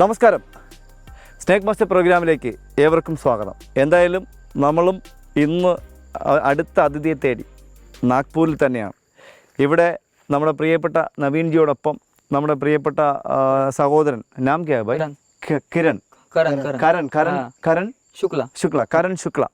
നമസ്കാരം. Snake master പ്രോഗ്രാമിലേക്ക് ഏവർക്കും സ്വാഗതം. എന്തായാലും നമ്മളും ഇന്ന് അടുത്ത അതിഥിയെ തേടി നാഗ്പൂരിൽ തന്നെയാണ്. ഇവിടെ നമ്മുടെ പ്രിയപ്പെട്ട നവീൻജിയോടൊപ്പം നമ്മുടെ പ്രിയപ്പെട്ട സഹോദരൻ നാം കെ ബൈ? കിരൺ. കരൺ. കരൺ കരൺ. ശുക്ല. ശുക്ല കരൺ ശുക്ല.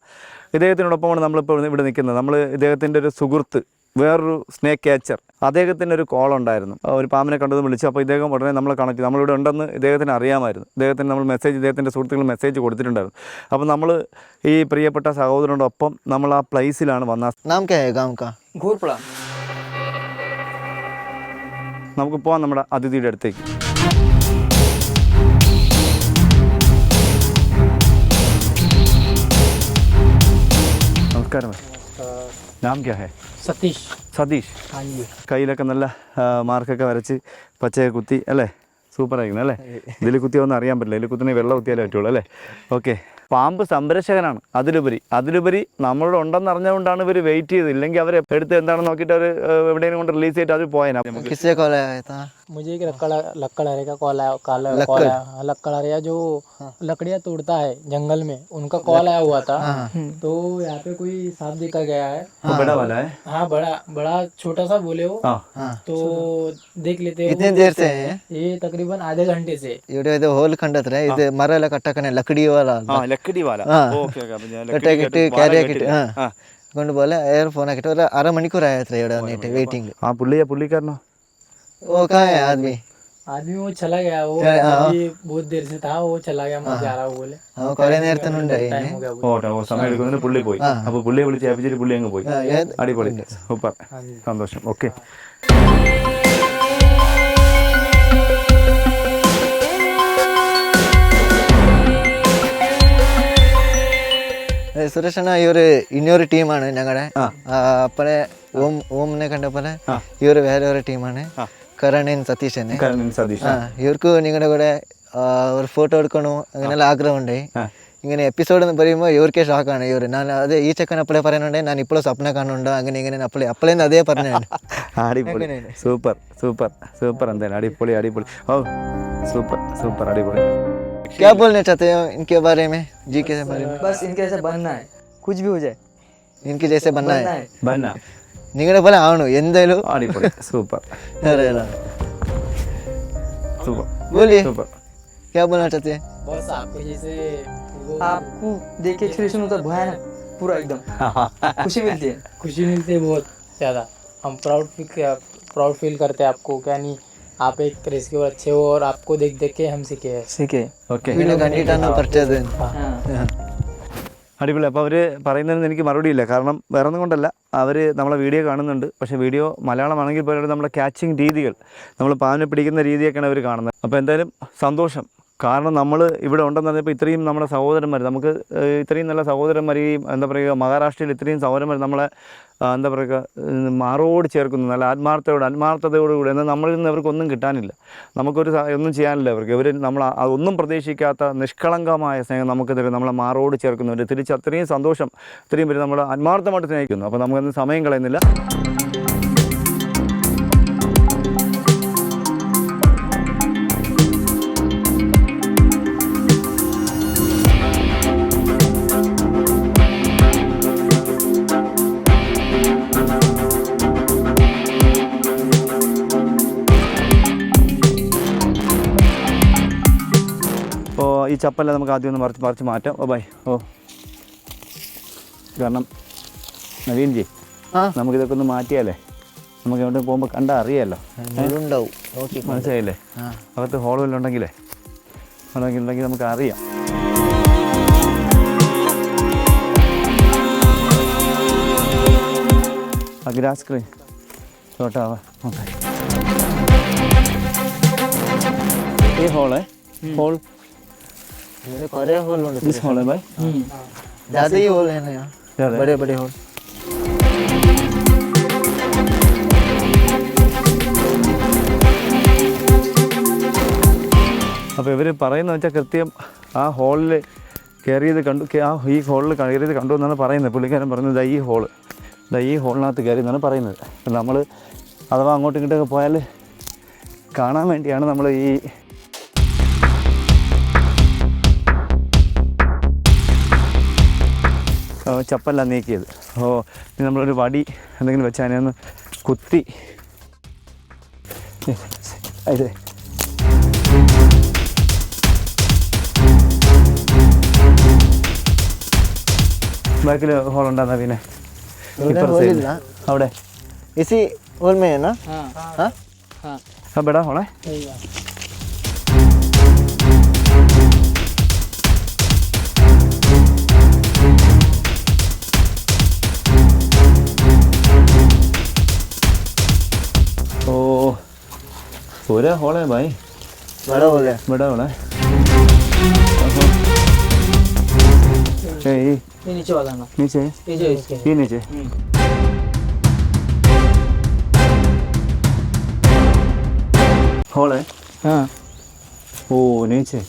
ഇദ്ദേഹത്തിനോടൊപ്പമാണ് നമ്മളിപ്പോൾ ഇവിടെ നിൽക്കുന്നത്. നമ്മൾ ഇദ്ദേഹത്തിന്റെ ഒരു സുഹൃത്ത് വേറൊരു സ്നേക്ക് ക്യാച്ചർ അദ്ദേഹത്തിന്റെ ഒരു കോൾ ഉണ്ടായിരുന്നു. ഒരു പാമ്പിനെ കണ്ടത് വിളിച്ചു. അപ്പോൾ ഇദ്ദേഹം ഉടനെ നമ്മളെ കണക്ട് ചെയ്തു. നമ്മളിവിടെ ഉണ്ടെന്ന് ഇദ്ദേഹത്തിന് അറിയാമായിരുന്നു. ഇദ്ദേഹത്തിന് നമ്മൾ മെസ്സേജ് ഇദ്ദേഹത്തിന്റെ സുഹൃത്തുക്കൾ മെസ്സേജ് കൊടുത്തിട്ടുണ്ടായിരുന്നു. അപ്പോൾ നമ്മൾ ഈ പ്രിയപ്പെട്ട സഹോദരനോടൊപ്പം നമ്മൾ ആ പ്ലേസിലാണ് വന്ന നമുക്ക് പോവാം നമ്മുടെ അതിഥിയുടെ അടുത്തേക്ക്. നമസ്കാരം. നാം ക്യാ ഹേ? സതീഷ്. സതീഷ്. കയ്യിലൊക്കെ നല്ല മാർക്കൊക്കെ വരച്ച് പച്ചയെ കുത്തി അല്ലേ? സൂപ്പറായിരിക്കണം അല്ലേ? ഇതിൽ കുത്തിയൊന്നും അറിയാൻ പറ്റില്ല. ഇതിൽ കുത്തിനെ വെള്ളം കുത്തിയാലേ പറ്റുള്ളൂ അല്ലേ? ഓക്കെ. പാമ്പ് സംരക്ഷകനാണ് അതിലുപരി അതിലുപരി നമ്മളിവിടെ ഉണ്ടെന്ന് അറിഞ്ഞുകൊണ്ടാണ് ഇവർ വെയിറ്റ് ചെയ്തത് ഇല്ലെങ്കിൽ അവർ എടുത്ത് എന്താണെന്ന് നോക്കിയിട്ട് അവർ എവിടെയെങ്കിലും കൊണ്ട് റിലീസ് ചെയ്തിട്ട് അവർ പോയേനെ किससे कॉल आया था मुझे एक लक्कड़ लक्कड़ हरे का कॉल आया कॉल कॉल आया हाँ, लक्कड़ हरिया जो लकड़ियाँ तोड़ता है जंगल में उनका कॉल आया हुआ था तो यहाँ पे कोई सांप देखा गया है बड़ा वाला है हाँ बड़ा बड़ा छोटा सा बोले हो हाँ तो देख लेते हो कितने देर से है ये तकरीबन आधे घंटे से ഇവിടെ ഇത് ഹോൾ കണ്ടെത്ര ഇത് മരം കട്ടക്കനെ ലക്കടി വാല ആ ലക്കടി വാല ആ. ഓക്കെ ഓക്കെ അപ്പം ഞാൻ കെട്ടി കെട്ടി ക്യാരി ആക്കിട്ട് ആ ആ കൊണ്ടുപോലെ എയർ ഫോൺ ആക്കിട്ട് ഒരു അരമണിക്കൂർ ആയത്ര ഇവിടെ വന്നിട്ട് വെയിറ്റിംഗ് ആ പുള്ളിയാ പുള്ളിക്കാരനോ ഓ കാ है आदमी आदमी वो चला गया वो हाँ। अभी बहुत देर से था वो चला गया मैं जा रहा हूँ बोले അവൻ കുറെ നേരത്തിനുണ്ടായി टाइम हो गया ഓ ഓ സമയം എടുക്കുന്നതിന് പുള്ളി പോയി അപ്പോൾ പുള്ളിയെ വിളിച്ച് ഏൽപ്പിച്ചിട്ട് പുള്ളി അങ്ങ് പോയി അടിപൊളി സൂപ്പർ സന്തോഷം ഓക്കെ സുരേഷ് ഈ ഒരു ഇനിയൊരു ടീമാണ് ഞങ്ങളുടെ അപ്പഴേ ഓം ഓമിനെ കണ്ടപ്പോലെ ഈ ഒരു വേറെ ഒരു ടീമാണ് കരണൻ സതീഷ് ആ ഇവർക്ക് നിങ്ങളുടെ കൂടെ ഒരു ഫോട്ടോ എടുക്കണോ അങ്ങനെയുള്ള ആഗ്രഹമുണ്ട്. ഇങ്ങനെ എപ്പിസോഡ് എന്ന് പറയുമ്പോൾ ഇവർക്കേ ഷോക്കാണ് ഇവർ ഞാൻ അത് ഈ ചെക്കൻ അപ്പളേ പറയുന്നുണ്ട് ഞാൻ ഇപ്പോഴും സ്വപ്നം കാണുന്നുണ്ടോ? അങ്ങനെ ഇങ്ങനെ അപ്പളേ അപ്പളേ അതേ പറഞ്ഞാണ് അടിപൊളി. സൂപ്പർ സൂപ്പർ സൂപ്പർ എന്തായാലും. അടിപൊളി അടിപൊളി. ഓ സൂപ്പർ സൂപ്പർ അടിപൊളി. क्या बोलना चाहते हो इनके बारे में जी के बारे में बस इनके ऐसे बनना है कुछ भी हो जाए इनके जैसे बनना बनना है है ബന്ന നിങ്ങളുടെ പോലെ ആവണോ എന്തായാലും അടിപൊളി സൂപ്പർ അറിയില്ല. സൂപ്പർ बोलिए സൂപ്പർ क्या बोलना चाहते हैं बस आपके जैसे वो आपको देख के एक्सप्रेशन होता है भयानक पूरा एकदम खुशी मिलती है खुशी मिलती है बहुत ज़्यादा हम प्राउड फील प्राउड फील करते हैं आपको क्या नहीं आप एक रेस्क्यूअर अच्छे हो और आपको देख देख के हम सीखे हैं सीखे ഓക്കെ വീഡിയോ കണ്ടിട്ടാണ് പറിച്ചത് हाँ അടിപൊളി അപ്പോൾ അവർ പറയുന്നതിന് എനിക്ക് മറുപടിയില്ല കാരണം വേറെ ഒന്നും കൊണ്ടല്ല അവർ നമ്മളെ വീഡിയോ കാണുന്നുണ്ട് പക്ഷേ വീഡിയോ മലയാളമാണെങ്കിൽ പോലും നമ്മുടെ ക്യാച്ചിങ് രീതികൾ നമ്മൾ പാവിനെ പിടിക്കുന്ന രീതിയൊക്കെയാണ് അവർ കാണുന്നത് അപ്പോൾ എന്തായാലും സന്തോഷം കാരണം നമ്മൾ ഇവിടെ ഉണ്ടെന്ന് പറഞ്ഞപ്പോൾ ഇത്രയും നമ്മുടെ സഹോദരന്മാർ നമുക്ക് ഇത്രയും നല്ല സഹോദരന്മാർ ഈ എന്താ പറയുക മഹാരാഷ്ട്രയിൽ ഇത്രയും സഹോദരന്മാർ നമ്മളെ എന്താ പറയുക മാറോട് ചേർക്കുന്നു നല്ല ആത്മാർത്ഥയോട് ആത്മാർത്ഥതയോടുകൂടി. എന്നാൽ നമ്മളിൽ നിന്ന് അവർക്കൊന്നും കിട്ടാനില്ല. നമുക്കൊരു ഒന്നും ചെയ്യാനില്ല അവർക്ക്. ഇവർ നമ്മൾ അതൊന്നും പ്രതീക്ഷിക്കാത്ത നിഷ്കളങ്കമായ സ്നേഹം നമുക്ക് തരും. നമ്മളെ മാറോട് ചേർക്കുന്നവർ തിരിച്ച് അത്രയും സന്തോഷം ഇത്രയും പേര് നമ്മൾ ആത്മാർത്ഥമായിട്ട് സ്നേഹിക്കുന്നു. അപ്പോൾ നമുക്കൊന്നും സമയം കളയുന്നില്ല. ചപ്പല്ല നമുക്ക് ആദ്യം ഒന്ന് മറിച്ച് മറിച്ച് മാറ്റാം. ഓ ബൈ. ഓ. കാരണം നവീൻ ജി ആ. നമുക്കിതൊക്കെ ഒന്ന് മാറ്റിയാലേ? നമുക്ക് എവിടെ പോകുമ്പോൾ കണ്ടാൽ അറിയാമല്ലോ ഉണ്ടാവും. മനസ്സിലായില്ലേ? അകത്ത് ഹോൾ വല്ലതും ഉണ്ടെങ്കിലേ? ഉണ്ടെങ്കിൽ ഉണ്ടെങ്കിൽ നമുക്ക് അറിയാം. ആ ഗ്രാസ് സ്ക്രീൻ ചോട്ടാവാ ഈ ഹോൾ ഹോൾ मेरे करे होल होने ദിസ് ഹോൾ ബൈ ज्यादा ही होल है ना यहाँ ज्यादा है? बड़े बड़े होल അപ്പോൾ ഇവർ പറയുന്നത് വെച്ചാൽ കൃത്യം ആ ഹോളിൽ കയറിയത് കണ്ടു കേ- ആ ഈ ഹോളിൽ കയറിയത് കണ്ടു എന്നാണ് പറയുന്നത് പുള്ളിക്കാരൻ പറയുന്നത് ദാ ഈ ഹോള് ദാ ഈ ഹോളിനകത്ത് കയറി എന്നാണ് പറയുന്നത് നമ്മൾ അഥവാ അങ്ങോട്ടും ഇങ്ങോട്ടൊക്കെ പോയാൽ കാണാൻ വേണ്ടിയാണ് നമ്മൾ ഈ ചപ്പല്ല നീക്കിയത്. ഓ ഇനി നമ്മളൊരു വടി എന്തെങ്കിലും വെച്ചാൽ അതിനെ ഒന്ന് കുത്തി. അതെ ബാക്കിൽ ഹോൾ ഉണ്ടാ പിന്നെ? അവിടെ. ഇസി ഹോൾ മേ ആ? ബെടാ ഹോളേ पूरे हॉल है भाई बड़ा हॉल है बड़ा हॉल है ये नीचे वाला ना नीचे ये जो इसके ये नीचे हॉल है हाँ ओ नीचे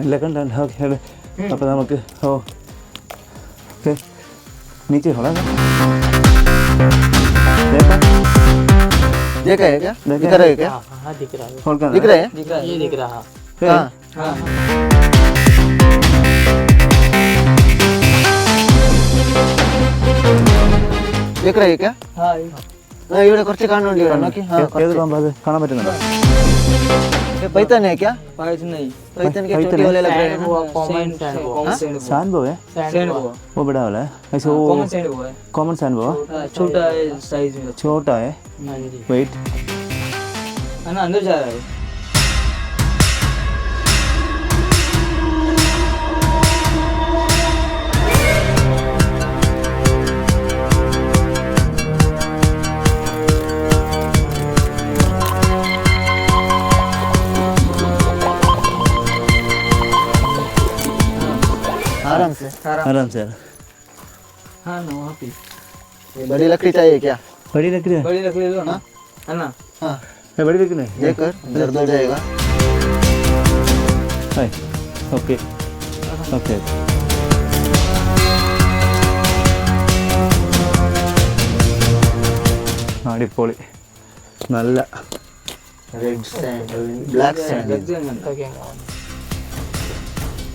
എല്ലാം കണ്ടാണ് ഓക്കെ അപ്പോൾ നമുക്ക് ഓ ഓക്കെ नीचे होला ना देखा देखा है क्या देखा दिख रहा है क्या हाँ हाँ दिख रहा है हॉल का दिख रहा है दिख रहा है ये दिख रहा है हाँ हाँ दिख रहा है क्या हाँ ആ, ഇവിടെ കുറച്ച് കാണുന്നുണ്ട് ഇവിടെ നോക്കി ആ, ഏത് പാമ്പ് അത് കാണാൻ പറ്റുന്നുണ്ടോ ये पैतन है क्या? पैतन नहीं। पैतन के छोटे है? वाले लग रहे हैं। ना कॉमन सैंड वो कॉमन सैंड बो है सैंड वो वो बड़ा वाला है। ऐसे वो कॉमन सैंड वो है। कॉमन सैंड बो छोटा है साइज़ में। छोटा है। हाँ जी। वेट है ना अंदर जा रहा है। आराम से आराम से हाँ ना वहाँ पे ये बड़ी लकड़ी चाहिए क्या बड़ी लकड़ी है बड़ी रख ले लो ना है ना हाँ ये बड़ी लकड़ी है देखकर दर्द हो जाएगा हाय ओके ओके അടിപൊളി നല്ല रेड सैंड ब्लैक सैंड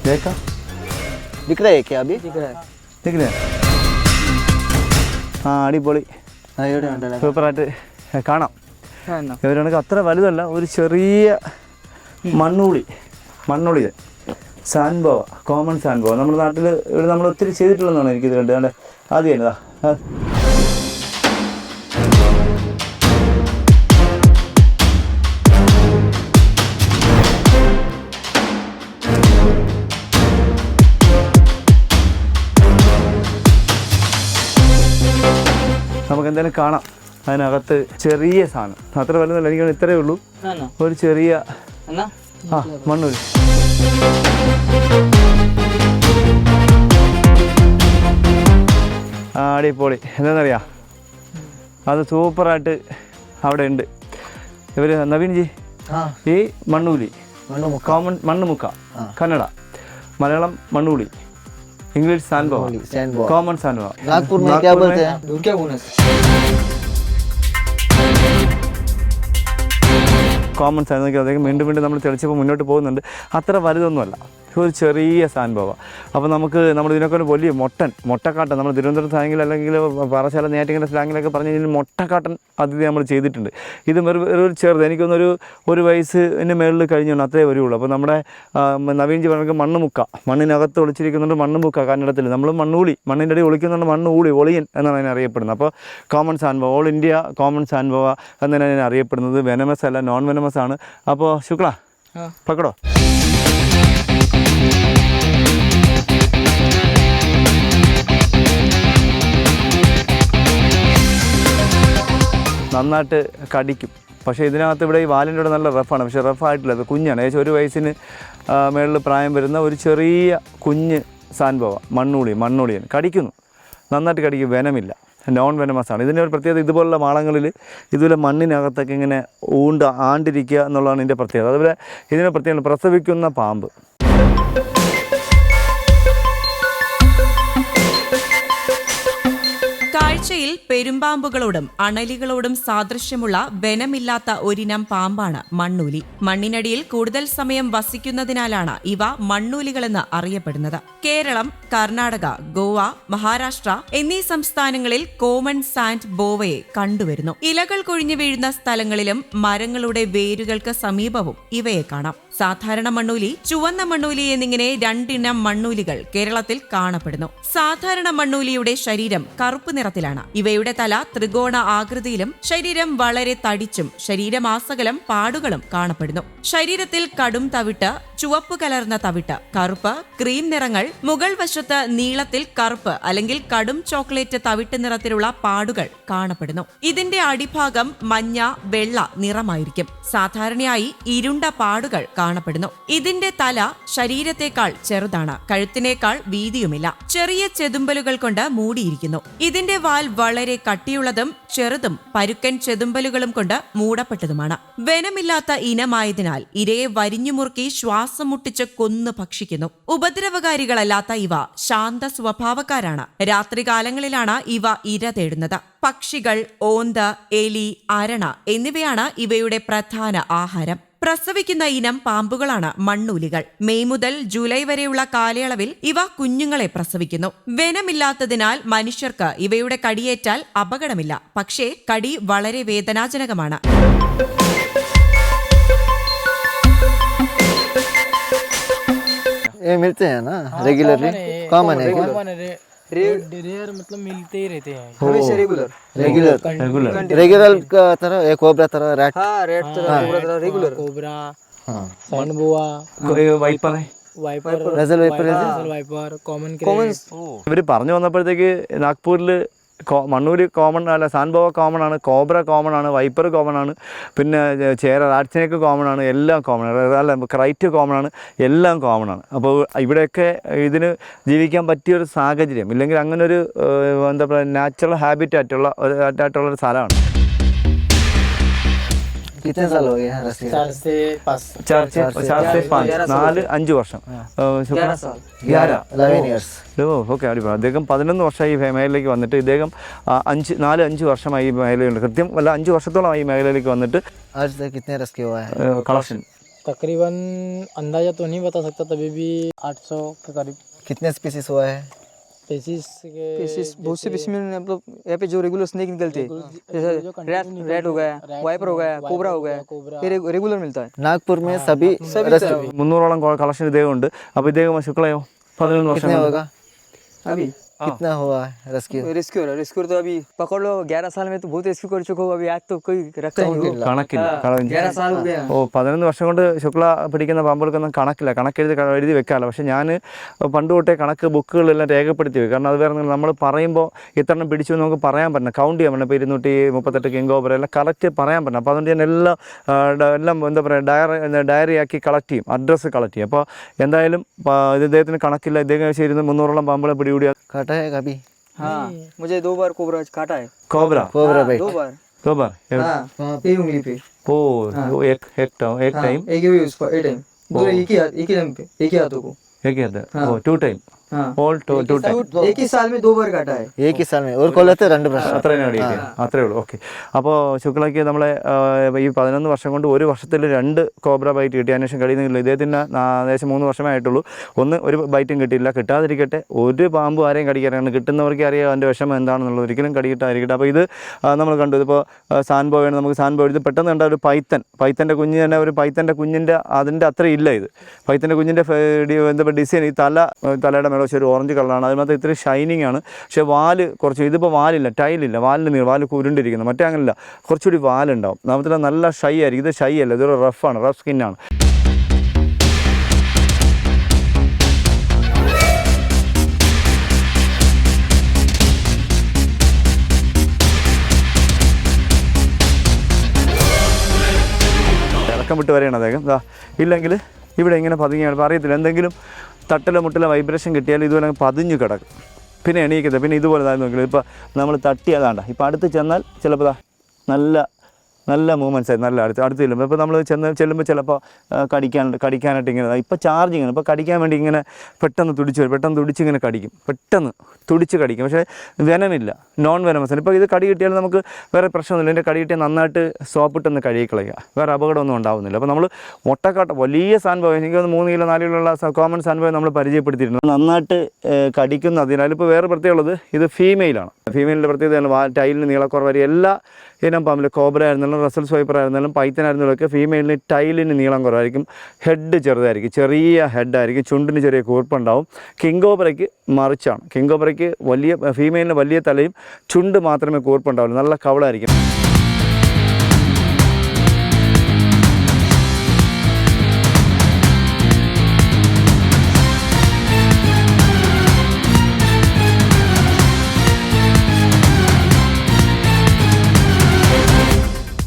लग दिख रहा है क्या अभी दिख रहा है കേൾക്കില്ലേ ആ അടിപൊളി हाँ ഇവിടെ ഉണ്ടല്ലോ സൂപ്പറായിട്ട് കാണാം है ना ഇവരാണെങ്കിൽ അത്ര വലുതല്ല ഒരു ചെറിയ മണ്ണുളി മണ്ണുളി സാൻബോവ കോമൺ സാൻബോവ നമ്മുടെ നാട്ടിൽ ഇവിടെ നമ്മൾ ഒത്തിരി ചെയ്തിട്ടുള്ളതാണ് എനിക്കിത് കണ്ട് കണ്ട് എന്തായാലും കാണാം. അതിനകത്ത് ചെറിയ സാധനം. അത്ര വലുതല്ല എനിക്ക് ഇത്രയേ ഉള്ളൂ. ഒരു ചെറിയ ആ മണ്ണൂര്. ആടി അടിപൊളി. എന്താണെന്നറിയാം അത് സൂപ്പറായിട്ട് അവിടെ ഉണ്ട്. ഇവർ നവീൻജി ഈ മണ്ണൂലി. കോമൺ മണ്ണുമുക്ക. Kannada. Malayalam മണ്ണൂലി. English സാൻബവ sand ball common സാൻബവ Nagpur में क्या बोलते हैं क्या बोनस കോമൺ സാൻ നോക്കി അതൊക്കെ വീണ്ടും വീണ്ടും നമ്മൾ തെളിച്ചപ്പോൾ മുന്നോട്ട് പോകുന്നുണ്ട് അത്ര വലുതൊന്നുമല്ല ഒരു ചെറിയ സാൻഭവ. അപ്പോൾ നമുക്ക് നമ്മൾ ഇതിനൊക്കെ ഒരു വലിയ മൊട്ടൻ മൊട്ടക്കാട്ടൻ. നമ്മൾ തിരുവനന്തപുരത്ത് സ്ലാങ്ങിൽ അല്ലെങ്കിൽ പാറശാല നേറ്റിങ്ങിന്റെ സ്ലാങ്ങിലൊക്കെ പറഞ്ഞു കഴിഞ്ഞാൽ മൊട്ടക്കാട്ടൻ അതിഥി നമ്മൾ ചെയ്തിട്ടുണ്ട്. ഇത് വെറുതെ ഒരു ചെറുത്. എനിക്കൊന്നൊരു ഒരു വയസ്സിന് മേളിൽ കഴിഞ്ഞാണ് അത്രേ വരുള്ളൂ. അപ്പോൾ നമ്മുടെ നവീൻജി പറഞ്ഞ മണ്ണ് മുക്ക മണ്ണിനകത്ത് ഒളിച്ചിരിക്കുന്നുണ്ട് മണ്ണ് മുക്ക കന്നഡത്തിൽ. നമ്മൾ മണ്ണൂളി. മണ്ണിന്റെ അടി ഒളിക്കുന്നുണ്ട് മണ്ണൂളി ഊളി ഒളിയൻ എന്നാണ് അതിനെ അറിയപ്പെടുന്നത്. അപ്പോൾ common sand boa all India common sand boa എന്നാണ് അതിനെ അറിയപ്പെടുന്നത്. വെനമസ് അല്ല നോൺ വെനമസ് ആണ്. അപ്പോൾ ശുക്ല പക്കടോ? നന്നായിട്ട് കടിക്കും. പക്ഷേ ഇതിനകത്ത് ഇവിടെ ഈ വാലിന്റെ ഇവിടെ നല്ല റഫാണ്. പക്ഷേ റഫായിട്ടില്ല. അത് കുഞ്ഞാണ്. ഏകദേശം ഒരു വയസ്സിന് മേളിൽ പ്രായം വരുന്ന ഒരു ചെറിയ കുഞ്ഞ് സാൻഭവ മണ്ണൂളി മണ്ണൂളിയൻ. കടിക്കുന്നു. നന്നായിട്ട് കടിക്കും. വെനമില്ല. നോൺ വെനമസാണ് ഇതിന്റെ ഒരു പ്രത്യേകത ഇതുപോലുള്ള മാളങ്ങളിൽ ഇതുപോലെ മണ്ണിനകത്തൊക്കെ ഇങ്ങനെ ഊണ്ട് ആണ്ടിരിക്കുക എന്നുള്ളതാണ് ഇതിന്റെ പ്രത്യേകത. അതുപോലെ ഇതിന്റെ പ്രത്യേകത പ്രസവിക്കുന്ന പാമ്പ്. കാഴ്ചയിൽ പെരുമ്പാമ്പുകളോടും അണലികളോടും സാദൃശ്യമുള്ള വനമില്ലാത്ത ഒരിനം പാമ്പാണ് മണ്ണൂലി. മണ്ണിനടിയിൽ കൂടുതൽ സമയം വസിക്കുന്നതിനാലാണ് ഇവ മണ്ണൂലികളെന്ന് അറിയപ്പെടുന്നത്. കേരളം കർണാടക ഗോവ മഹാരാഷ്ട്ര എന്നീ സംസ്ഥാനങ്ങളിൽ കോമൺ സാൻഡ് ബോവയെ കണ്ടുവരുന്നു. ഇലകൾ കൊഴിഞ്ഞു വീഴുന്ന സ്ഥലങ്ങളിലും മരങ്ങളുടെ വേരുകൾക്ക് സമീപവും ഇവയെ കാണാം. സാധാരണ മണ്ണൂലി ചുവന്ന മണ്ണൂലി എന്നിങ്ങനെ രണ്ടിനം മണ്ണൂലികൾ കേരളത്തിൽ കാണപ്പെടുന്നു. സാധാരണ മണ്ണൂലിയുടെ ശരീരം കറുപ്പ് നിറത്തിലാണ്. ഇവയുടെ തല ത്രികോണ ആകൃതിയിലും ശരീരം വളരെ തടിച്ചും ശരീരമാസകലം പാടുകളും കാണപ്പെടുന്നു. ശരീരത്തിൽ കടും തവിട്ട് ചുവപ്പ് കലർന്ന തവിട്ട് കറുപ്പ് ക്രീം നിറങ്ങൾ മുകൾ വശത്ത് നീളത്തിൽ കറുപ്പ് അല്ലെങ്കിൽ കടും ചോക്ലേറ്റ് തവിട്ട് നിറത്തിലുള്ള പാടുകൾ കാണപ്പെടുന്നു. ഇതിന്റെ അടിഭാഗം മഞ്ഞ വെള്ള നിറമായിരിക്കും. സാധാരണയായി ഇരുണ്ട പാടുകൾ കാണപ്പെടുന്നു. ഇതിന്റെ തല ശരീരത്തെക്കാൾ ചെറുതാണ്. കഴുത്തിനേക്കാൾ വീതിയുമില്ല. ചെറിയ ചെതുമ്പലുകൾ കൊണ്ട് മൂടിയിരിക്കുന്നു. ഇതിന്റെ വാൽ വളരെ കട്ടിയുള്ളതും ചെറുതും പരുക്കൻ ചെതുമ്പലുകളും കൊണ്ട് മൂടപ്പെട്ടതുമാണ്. വനമില്ലാത്ത ഇനമായതിനാൽ ഇരയെ വരിഞ്ഞുമുറുക്കി ശ്വാസം മുട്ടിച്ച് കൊന്നു ഭക്ഷിക്കുന്നു. ഉപദ്രവകാരികളല്ലാത്ത ഇവ ശാന്ത സ്വഭാവക്കാരാണ്. രാത്രികാലങ്ങളിലാണ് ഇവ ഇര തേടുന്നത്. പക്ഷികൾ ഓന്ത് എലി അരണ എന്നിവയാണ് ഇവയുടെ പ്രധാന ആഹാരം. പ്രസവിക്കുന്ന ഇനം പാമ്പുകളാണ് മണ്ണൂലികൾ. മെയ് മുതൽ ജൂലൈ വരെയുള്ള കാലയളവിൽ ഇവ കുഞ്ഞുങ്ങളെ പ്രസവിക്കുന്നു. വെനമില്ലാത്തതിനാൽ മനുഷ്യർക്ക് ഇവയുടെ കടിയേറ്റാൽ അപകടമില്ല. പക്ഷേ കടി വളരെ വേദനാജനകമാണ്. ये मिलते हैं ना रेगुलरली कॉमन है क्या कॉमन है रेयर मतलब मिलते ही रहते हैं हमेशा रेगुलर रेगुलर रेगुलर का तरह एक कोबरा तरह रैट हाँ रेड तरह पूरा तरह रेगुलर कोबरा हाँ सैंड बुआ വൈപ്പറേ वाइपर रजल वाइपर है वाइपर कॉमन कॉमन ഇവർ പറഞ്ഞു വന്നപ്പോഴത്തേക്ക് നാഗ്പൂരിൽ മണ്ണൂർ കോമൺ അല്ല സാൻബോവ കോമൺ ആണ് കോബ്ര കോമൺ ആണ് വൈപ്പർ കോമൺ ആണ് പിന്നെ ചേര റാറ്റ്സിനേക്ക് കോമൺ ആണ് എല്ലാം കോമൺ ആണ് അല്ല ക്രൈറ്റ് കോമൺ ആണ് എല്ലാം കോമൺ ആണ്. അപ്പോൾ ഇവിടെയൊക്കെ ഇതിന് ജീവിക്കാൻ പറ്റിയ ഒരു സാഹചര്യം ഇല്ലെങ്കിൽ അങ്ങനെ ഒരു എന്താ പറയുക നാച്ചുറൽ ഹാബിറ്റായിട്ടുള്ള ഒരു ആയിട്ടുള്ള ഒരു സ്ഥലമാണ്. कितने साल हो गए यहाँ रस्सी चार से पाँच ചർച്ച ചാർച്ച് പാഞ്ച് നാല് അഞ്ച് വർഷം ग्यारह साल ഗ്യാര इलेवन ईयर्स ഓ ഓക്കെ അടിപൊളി അദ്ദേഹം പതിനൊന്ന് വർഷമായി ഈ മേഖലയിലേക്ക് വന്നിട്ട് ഇദ്ദേഹം ആ, അഞ്ച് നാല് അഞ്ച് വർഷമായി ഈ മേഖലയുണ്ട് കൃത്യം വല്ല അഞ്ച് വർഷത്തോളമായി ഈ മേഖലയിലേക്ക് വന്നിട്ട് आज तक कितने रस्के हुआ है കളക്ഷൻ तकरीबन अंदाजा तो नहीं बता सकता तभी भी 800 के करीब कितने स्पीसीज हुआ है पेसिस के पीसेस बहुत से पीस में मतलब यहाँ पे जो रेगुलर स्नेक निकलते हैं जैसे रेड रेड हो गया वाइपर हो गया कोबरा हो गया ये रेगुलर मिलता है नागपुर में सभी रस्के മുന്നൂറോളം കളക്ഷൻ ഇദ്ദേഹം ഉണ്ട് അപ്പോൾ ഇദ്ദേഹം ശുക്ലയോ പതിനൊന്ന് വർഷം कितने കൊണ്ട്. होगा अभी कितना हुआ है रेस्क्यू रेस्क्यू रेस्क्यू तो अभी पकड़ लो ग्यारह साल में तो बहुत रेस्क्यू कर चुका हूँ अभी आज तो कोई रखा ही नहीं കണക്കില്ല കള- ग्यारह साल हो गया ഓ പതിനൊന്ന് വർഷം കൊണ്ട് ശുക്ല പിടിക്കുന്ന പാമ്പുകൾക്കൊന്നും കണക്കില്ല കണക്കെഴുതി ക- എഴുതി വെക്കാമല്ലോ പക്ഷേ ഞാൻ പണ്ട് തൊട്ടേ കണക്ക് ബുക്കുകളെല്ലാം രേഖപ്പെടുത്തി വെക്കും കാരണം അത് വേറെ ഒന്നുമില്ല. നമ്മൾ പറയുമ്പോൾ ഇത്രണ്ണം പിടിച്ചു എന്ന് നമുക്ക് പറയാൻ പറ്റണം കൗണ്ട് ചെയ്യാൻ പറ്റണം ഇപ്പോൾ ഇരുന്നൂറ്റി മുപ്പത്തെട്ട് കിങ്കോബർ എല്ലാം കറക്റ്റ് പറയാൻ പറ്റണം അപ്പോൾ അതുകൊണ്ട് ഞാൻ എല്ലാം ആ, ഡ- എല്ലാം എന്താ പറയുക ഡയറി ഡയറി ആക്കി കളക്ട് ചെയ്യും അഡ്രസ്സ് കളക്ട് ചെയ്യും അപ്പോൾ എന്തായാലും പ- ഇത് ഇദ്ദേഹത്തിന് കണക്കില്ല ഇദ്ദേഹം ശരി മുന്നൂറോളം പാമ്പുകളെ പിടികൂടിയ काटा है कभी? हाँ मुझे दो बार कोबरा काटा है। कोबरा? हाँ, कोबरा हाँ, भाई। दो बार। दो बार? हाँ वहाँ पे उंगली पे। ओ हाँ। वो एक एक टाइम एक टाइम एक ही उसको एक टाइम दो एक ही हाथ एक ही टाइम पे एक ही हाथों को। एक ही आता है। ओ टू टाइम ഓൾ ടു ഒരു കൊല്ലത്തെ രണ്ട് പ്രശ്നം. അത്രയും അത്രേ ഉള്ളൂ. ഓക്കെ അപ്പോൾ ശുക്ലയ്ക്ക് നമ്മളെ ഈ പതിനൊന്ന് വർഷം കൊണ്ട് ഒരു വർഷത്തിൽ രണ്ട് കോബ്ര ബൈറ്റ് കിട്ടി. അതിനുശേഷം കഴിയുന്നില്ല ഇദ്ദേഹത്തിന് ഏകദേശം മൂന്ന് വർഷമേ ആയിട്ടുള്ളൂ. ഒന്ന് ഒരു ബൈറ്റും കിട്ടിയില്ല. കിട്ടാതിരിക്കട്ടെ. ഒരു പാമ്പ് ആരെയും കടിക്കാറാണ് കിട്ടുന്നവർക്ക് അറിയാം അതിന്റെ വിഷമം എന്താണെന്നുള്ളത്. ഒരിക്കലും കടിക്കിട്ടായിരിക്കട്ടെ അപ്പോൾ ഇത് നമ്മൾ കണ്ടു. ഇതിപ്പോൾ വേണം നമുക്ക് സാൻബോ ഇത് പെട്ടെന്ന് കണ്ട ഒരു പൈത്തൻ. പൈത്തന്റെ കുഞ്ഞ് തന്നെ ഒരു പൈത്തന്റെ കുഞ്ഞിന്റെ അതിന്റെ അത്ര ഇല്ല ഇത്. പൈത്തന്റെ കുഞ്ഞിന്റെ ബന്ധപ്പെട്ട ഡിസൈൻ ഈ തല തലയുടെ മേലെ പക്ഷേ ഒരു ഓറഞ്ച് കളറാണ് അതിനകത്ത് ഇത്ര ഷൈനിങ് ആണ്. പക്ഷേ വാൽ കുറച്ച് ഇതിപ്പോൾ വാലില്ല ടൈലില്ല. വാലിന് നീ വാൽ കുരുണ്ടിരിക്കുന്നു മറ്റേ അങ്ങനെയല്ല കുറച്ചുകൂടി വാലുണ്ടാവും. നമുക്ക് നല്ല ഷൈ ആയിരിക്കും. ഇത് ഷൈ അല്ല ഇതൊരു റഫാണ് റഫ് സ്കിന്നാണ് ഇറക്കം വിട്ട് വരെയാണ് അദ്ദേഹം. ഇല്ലെങ്കിൽ ഇവിടെ ഇങ്ങനെ പതുങ്ങിയാണ് അറിയത്തില്ല. എന്തെങ്കിലും തട്ടലോ മുട്ടലോ വൈബ്രേഷൻ കിട്ടിയാൽ ഇതുപോലെ പതിഞ്ഞു കിടക്കും. പിന്നെ എണീക്കത്തില്ല. പിന്നെ ഇതുപോലെ തന്നെ നോക്കില്ല ഇപ്പോൾ നമ്മൾ തട്ടി അതാണ്ട. ഇപ്പോൾ അടുത്ത് ചെന്നാൽ ചിലപ്പോൾ നല്ല നല്ല മൂവ്മെന്റ്സ് ആയിരുന്നു നല്ല അടുത്ത് അടുത്ത് ചെല്ലുമ്പോൾ ഇപ്പോൾ നമ്മൾ ചെന്ന് ചെല്ലുമ്പോൾ ചിലപ്പോൾ കടിക്കാൻ കടിക്കാനായിട്ട് ഇങ്ങനെ ഇപ്പോൾ ചാർജിങ് ഇപ്പോൾ കടിക്കാൻ വേണ്ടി ഇങ്ങനെ പെട്ടെന്ന് തുടിച്ച് വരും പെട്ടെന്ന് തുടിച്ച് ഇങ്ങനെ കടിക്കും. പെട്ടെന്ന് തുടിച്ച് കടിക്കും. പക്ഷേ വെനമില്ല നോൺ വെനമസ് ഇപ്പോൾ ഇത് കടി കിട്ടിയാൽ നമുക്ക് വേറെ പ്രശ്നമൊന്നുമില്ല. എന്റെ കടി കിട്ടിയാൽ നന്നായിട്ട് സോപ്പിട്ടൊന്ന് കഴുകി കളയുക വേറെ അപകടമൊന്നും ഉണ്ടാവുന്നില്ല. അപ്പോൾ നമ്മൾ ഒട്ടക്കാട്ട വലിയ സാൻഭവം എനിക്ക് മൂന്ന് കിലോ നാല് കിലോ ഉള്ള കോമൺ സാൻഭവം നമ്മൾ പരിചയപ്പെടുത്തിയിട്ടുണ്ട്. നന്നായിട്ട് കടിക്കുന്നതിനാൽ ഇപ്പോൾ വേറെ പ്രത്യേകത ഉള്ളത് ഇത് ഫീമെയിലാണ് ഫീമെയിലിന്റെ പ്രത്യേകതയാണ് വാ ടൈലിന് നീളക്കുറവ് എല്ലാ ഇനം പാമ്പിൽ കോബ്ര ആയിരുന്നാലും റസൽ സ്വൈപ്പർ ആയിരുന്നാലും പൈത്തൻ ആയിരുന്നാലും ഒക്കെ ഫീമെയിലിന് ടൈലിന് നീളം കുറവായിരിക്കും. ഹെഡ് ചെറുതായിരിക്കും. ചെറിയ ഹെഡായിരിക്കും ചുണ്ടിന് ചെറിയ കൂർപ്പുണ്ടാവും. കിങ്കോബ്രയ്ക്ക് മറിച്ചാണ്. കിങ്കോബ്രയ്ക്ക് വലിയ ഫീമെയിലിന് വലിയ തലയും ചുണ്ട് മാത്രമേ കൂർപ്പുണ്ടാവുള്ളൂ. നല്ല കവളായിരിക്കും.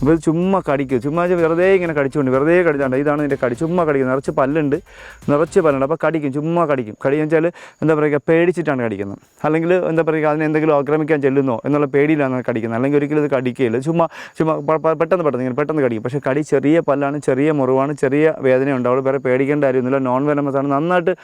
അപ്പോൾ ഇത് ചുമ്മാ കടിക്കും. ചുമ്മാ വെറുതെ ഇങ്ങനെ കടിച്ചുകൊണ്ട് വെറുതെ കടിച്ചാണ്ട് ഇതാണ് ഇതിന്റെ കടി. ചുമ്മാ കടിക്കും. നിറച്ച് പല്ലുണ്ട്. നിറച്ച് പല്ലുണ്ട്. അപ്പോൾ കടിക്കും. ചുമ്മാ കടിക്കും. കടിയെന്ന് വെച്ചാൽ എന്താ പറയുക പേടിച്ചിട്ടാണ് കടിക്കുന്നത്. അല്ലെങ്കിൽ എന്താ പറയുക അതിനെ എന്തെങ്കിലും ആക്രമിക്കാൻ ചെല്ലുന്നോ എന്നുള്ള പേടിയിലാണ് കടിക്കുന്നത്. അല്ലെങ്കിൽ ഒരിക്കലും ഇത് കടിക്കുകയില്ല. ചുമ്മാ ചുമ്മാ പെട്ടെന്ന് പെട്ടെന്ന് ഇങ്ങനെ പെട്ടെന്ന് കടിക്കും. പക്ഷേ കടി ചെറിയ പല്ലാണ് ചെറിയ മുറിവാണ് ചെറിയ വേദന ഉണ്ടാവുള്ളൂ വേറെ പേടിക്കേണ്ട കാര്യമൊന്നുമില്ല. നോൺ വെനമസ് ആണ്. നന്നായിട്ട്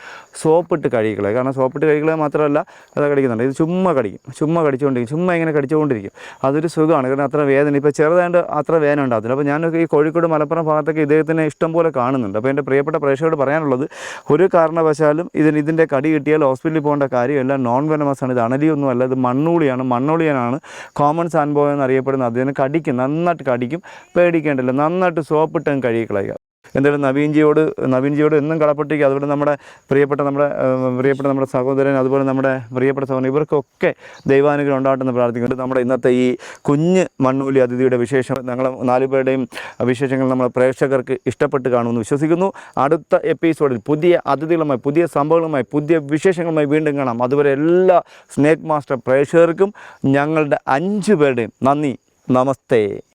സോപ്പിട്ട് കഴികളെ കാരണം സോപ്പിട്ട് കഴികളെ മാത്രമല്ല അത് കടിക്കുന്നുണ്ട്. ഇത് ചുമ്മാ കടിക്കും. ചുമ്മാ കടിച്ചുകൊണ്ടിരിക്കും ചുമ്മാ ഇങ്ങനെ കടിച്ചുകൊണ്ടിരിക്കും അതൊരു സുഖമാണ്. കാരണം അത്ര വേദന. ഇപ്പോൾ ചെറുതായിട്ട് അത്ര വേദന ഉണ്ടാകത്തില്ല അപ്പോൾ ഞാനൊക്കെ ഈ കോഴിക്കോട് മലപ്പുറം ഭാഗത്തൊക്കെ ഇദ്ദേഹത്തിനെ ഇഷ്ടം പോലെ കാണുന്നുണ്ട്. അപ്പോൾ എന്റെ പ്രിയപ്പെട്ട പ്രേക്ഷകരോട് പറയാനുള്ളത് ഒരു കാരണവശാലും ഇതിന് ഇതിന്റെ കടി കിട്ടിയാൽ ഹോസ്പിറ്റലിൽ പോകേണ്ട കാര്യമല്ല. നോൺ വെനമസ് ആണ്. ഇത് അണലിയൊന്നും അല്ല. ഇത് മണ്ണൂളിയാണ് മണ്ണൂളിയനാണ് കോമൺ സാൻബോ എന്നറിയപ്പെടുന്ന അതിന് കടിക്കും. നന്നായിട്ട് കടിക്കും. പേടിക്കേണ്ടല്ലോ നന്നായിട്ട് സോപ്പിട്ടും കഴുകിക്കളയുക എന്തായാലും നവീൻജിയോട് നവീൻജിയോട് എന്നും കടപ്പെട്ടിരിക്കുക. അതുപോലെ നമ്മുടെ പ്രിയപ്പെട്ട നമ്മുടെ പ്രിയപ്പെട്ട നമ്മുടെ സഹോദരൻ അതുപോലെ നമ്മുടെ പ്രിയപ്പെട്ട സഹോദരൻ ഇവർക്കൊക്കെ ദൈവാനുഗ്രഹം ഉണ്ടാകട്ടെന്ന് പ്രാർത്ഥിക്കുന്നുണ്ട് നമ്മുടെ ഇന്നത്തെ ഈ കുഞ്ഞ് മണ്ണൂലി അതിഥിയുടെ വിശേഷം ഞങ്ങൾ നാലുപേരുടെയും വിശേഷങ്ങൾ നമ്മുടെ പ്രേക്ഷകർക്ക് ഇഷ്ടപ്പെട്ട് കാണുമെന്ന് വിശ്വസിക്കുന്നു. അടുത്ത എപ്പിസോഡിൽ പുതിയ അതിഥികളുമായി പുതിയ സംഭവങ്ങളുമായി പുതിയ വിശേഷങ്ങളുമായി വീണ്ടും കാണാം. അതുവരെ എല്ലാ സ്നേക്ക് മാസ്റ്റർ പ്രേക്ഷകർക്കും ഞങ്ങളുടെ അഞ്ച് പേരുടെയും നന്ദി. നമസ്തേ.